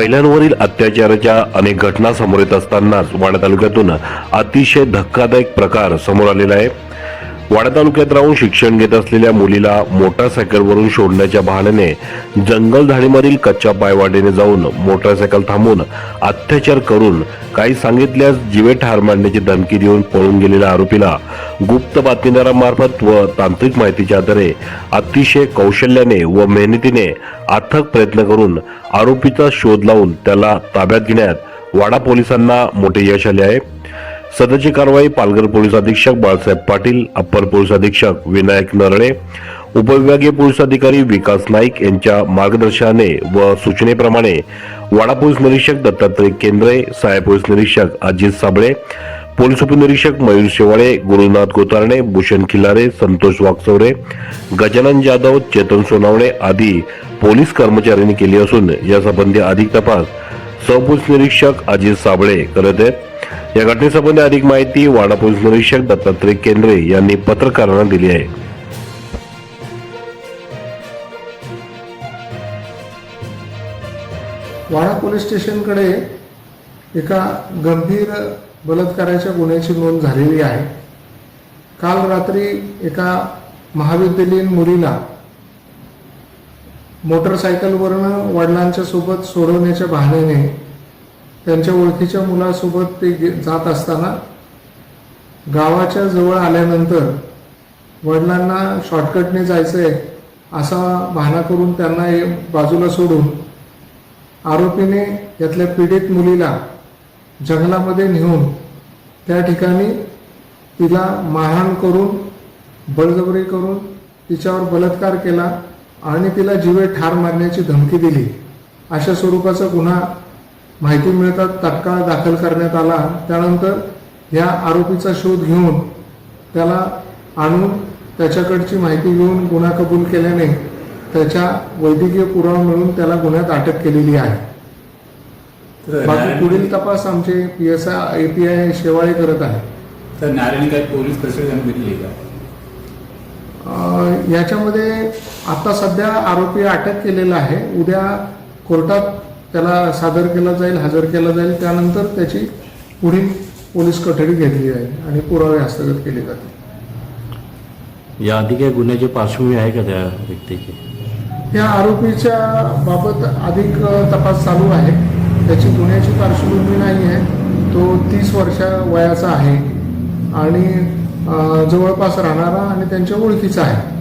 महिलांवरील अत्याचाराच्या अनेक घटना समोर येत असतानाच वाडा तालुक्यातून अतिशय धक्कादायक प्रकार समोर आलेला आहे. वाडा तालुक्यात राहून शिक्षण घेत असलेल्या मुलीला मोटारसायकलवरून सोडण्याच्या बहाण्याने जंगलधाडीमधील कच्च्या पायवाटेने जाऊन मोटारसायकल थांबून अत्याचार करून काही सांगितल्यास जीवे ठार मारण्याची धमकी देऊन पळून गेलेल्या आरोपीला गुप्त बातमीदारांमार्फत व तांत्रिक माहितीच्या आधारे अतिशय कौशल्याने व मेहनतीने अथक प्रयत्न करून आरोपीचा शोध लावून त्याला ताब्यात घेण्यात वाडा पोलिसांना मोठे यश आले आहे. सदरची कारवाई पालघर पोलीस अधीक्षक बाळासाहेब पाटील अप्पर पोलीस अधीक्षक विनायक नरळे उपविभागीय पोलीस अधिकारी विकास नाईक यांच्या मार्गदर्शनाने व सूचनेप्रमाणे वाडा पोलीस निरीक्षक दत्तात्रय केंद्रे सहाय्यक पोलीस निरीक्षक अजित साबळे पोलीस उपनिरीक्षक मयूर शेवाळे गुरुनाथ गोतारणे भूषण खिलारे संतोष वाकसवरे गजानन जाधव चेतन सोनावणे आदी पोलीस कर्मचाऱ्यांनी केली असून यासंबंधी अधिक तपास सहपोलीस निरीक्षक अजित साबळे करत आहेत. या घटनेसंबंधी अधिक माहिती वाडा पोलीस निरीक्षक दत्तात्रय केंद्रे यांनी पत्रकारांना दिली आहे. वाडा पोलीस स्टेशनकडे एका गंभीर बलात्काराच्या गुन्ह्याची नोंद झालेली आहे. काल रात्री एका महाविद्यालयीन मुलीला मोटरसायकलवरनं वडिलांच्या सोबत सोडवण्याच्या बहाण्याने त्यांच्या ओळखीच्या मुलासोबत ते जात असताना गावाच्या जवळ आल्यानंतर वडिलांना शॉर्टकटने जायचं आहे असा भाना करून त्यांना हे बाजूला सोडून आरोपीने यातल्या पीडित मुलीला जंगलामध्ये नेऊन त्या ठिकाणी तिला मारहाण करून बळजबरी करून तिच्यावर बलात्कार केला आणि तिला जीवे ठार मारण्याची धमकी दिली. अशा स्वरूपाचा गुन्हा माहिती मिळतात तत्काळ दाखल करण्यात आला. त्यानंतर या आरोपीचा शोध घेऊन त्याला आणून त्याच्याकडची माहिती घेऊन गुन्हा कबूल केल्याने त्याच्या वैद्यकीय पुरावा मिळून त्याला गुन्ह्यात अटक केलेली आहे. बाकी पुढील तपास आमचे P S I P I Shewale करत आहे तर न्यायालयाने काही पोलीस प्रशासन दिली याच्यामध्ये आता सध्या आरोपी अटक केलेला आहे. उद्या कोर्टात त्याला सादर केला जाईल हजर केला जाईल. त्यानंतर त्याची पुढील पोलीस कोठडी घेतली जाईल आणि पुरावे हस्तगत केले जातील. या आधी काही गुन्ह्याची पार्श्वभूमी आहे का त्या व्यक्तीची? या आरोपीच्या बाबत अधिक तपास चालू आहे. त्याची गुन्ह्याची पार्श्वभूमी नाही आहे. तो तीस वर्षा वयाचा आहे. आणि जवळपास राहणारा आणि त्यांच्या ओळखीचा आहे.